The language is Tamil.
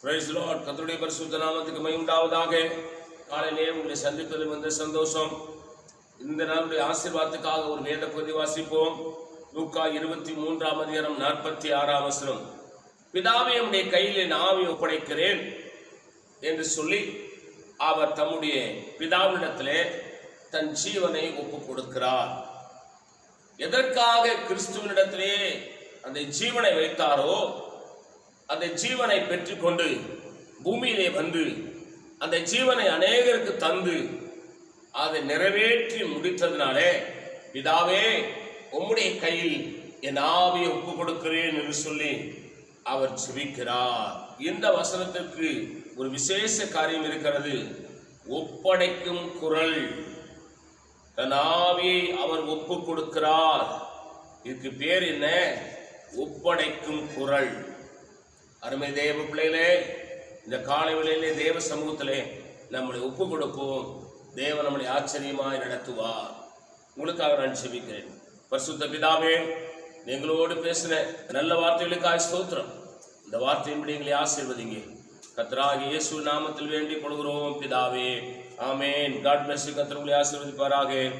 பிரைஸ் லார்ட் கத்தருடைய பரிசுத்த நாமத்துக்கு மையுண்டாவதாக காலையிலே உங்களை சந்திப்பதில் வந்த சந்தோஷம். இந்த நாளுடைய ஆசீர்வாதத்துக்காக ஒரு வேத பகுதி வாசிப்போம். லூக்கா இருபத்தி மூன்றாம் அதிகாரம் நாற்பத்தி ஆறாம் வசனம். பிதாவை உடைய கையில் என் ஆவி ஒப்படைக்கிறேன் என்று சொல்லி அவர் தம்முடைய பிதாவிடத்திலே தன் ஜீவனை ஒப்பு கொடுக்கிறார் எதற்காக கிறிஸ்துவனிடத்திலே அந்த ஜீவனை வைத்தாரோ அந்த ஜீவனை பெற்றுக்கொண்டு பூமியிலே வந்து அந்த ஜீவனை அநேகருக்கு தந்து அதை நிறைவேற்றி முடித்ததினாலே பிதாவே உம்முடைய கையில் என் ஆவியை ஒப்பு கொடுக்கிறேன் என்று சொல்லி அவர் ஜெபிக்கிறார். இந்த வசனத்திற்கு ஒரு விசேஷ காரியம் இருக்கிறது. ஒப்படைக்கும் குரல். தன் ஆவியை அவர் ஒப்பு கொடுக்கிறார். இதுக்கு பேர் என்ன? ஒப்படைக்கும் குரல். அருமை தேவ பிள்ளைகளே இந்த காலை வேளையிலே தேவ சமூகத்திலே நம்மளை ஒப்பு கொடுப்போம். தேவ நம்மளை ஆச்சரியமாய் நடத்துவார். உங்களுக்காக நான் செபிக்கிறேன் பரிசுத்த பிதாவே எங்களோடு பேசின நல்ல வார்த்தைகளுக்காக ஸ்தோத்திரம். இந்த வார்த்தையின்படி எங்களை ஆசீர்வதிங்க. கத்ராக இயேசு நாமத்தில் வேண்டிக் கொள்கிறோம் பிதாவே. ஆமேன். காட் பிளஸ் கத்திரங்களை ஆசீர்வதிப்பாராக.